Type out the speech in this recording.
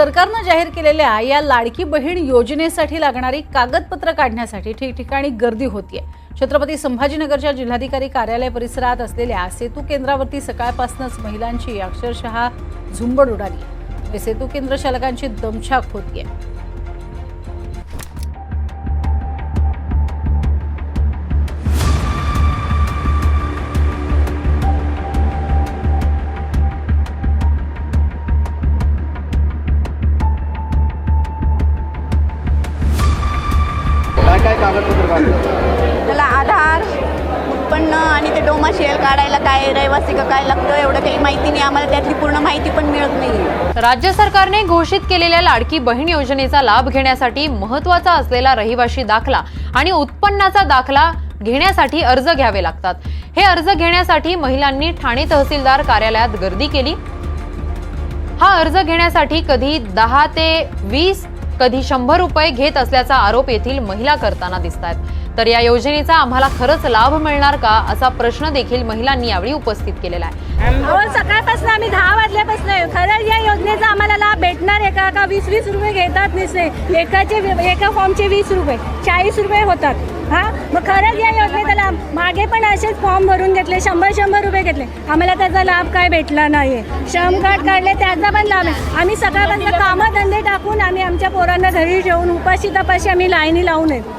सरकारनं जाहीर केलेल्या या लाडकी बहीण योजनेसाठी लागणारी कागदपत्र काढण्यासाठी ठिकठिकाणी गर्दी होतीये. छत्रपती संभाजीनगरच्या जिल्हाधिकारी कार्यालय परिसरात असलेल्या सेतू केंद्रावरती सकाळपासूनच महिलांची अक्षरशः झुंबड उडाली. सेतू केंद्र चालकांची दमछाक होतीये. त्याला आधार उत्पन्न आणि ते डोमा शेअर काढायला काय रहिवासी का काय लागतं एवढं काही माहिती नाही. आम्हाला त्यातली पूर्ण माहिती पण मिळत नाही. राज्य सरकारने घोषित केलेल्या लाडकी बहीण योजनेचा लाभ घेण्यासाठी महत्त्वाचा असलेला रहिवाशी दाखला आणि उत्पन्नाचा दाखला घेण्यासाठी अर्ज घ्यावे लागतात. हे अर्ज घेण्यासाठी महिलांनी ठाणे तहसीलदार कार्यालयात गर्दी केली. हा अर्ज घेण्यासाठी कधी दहा ते वीस कधी शंभर रुपये घेत असल्याचा आरोप येथील महिला करताना दिसत आहेत तर या योजनेचा आम्हाला खरंच लाभ मिळणार का असा प्रश्न देखील महिलांनी यावेळी उपस्थित केलेला आहे. सकाळपासून आम्ही दहा वाजल्यापासून खरंच खरं या योजनेचा आम्हाला लाभ भेटणार आहे का? का वीस वीस रुपये घेतात नुसते? एकाचे एका फॉर्मचे वीस रुपये चाळीस रुपये होतात. हा? मग खरंच या योजनेचा लाभ. मागे पण असेच फॉर्म भरून घेतले. शंभर शंभर रुपये घेतले. आम्हाला त्याचा लाभ काय भेटला नाही श्रम कार्ड काढले त्याचा पण लाभ आहे. आम्ही सकाळपर्यंत कामं धंदे टाकून आम्ही आमच्या पोरांना घरी ठेवून उपाशी तपाशी आम्ही लाईनी लावून येतो.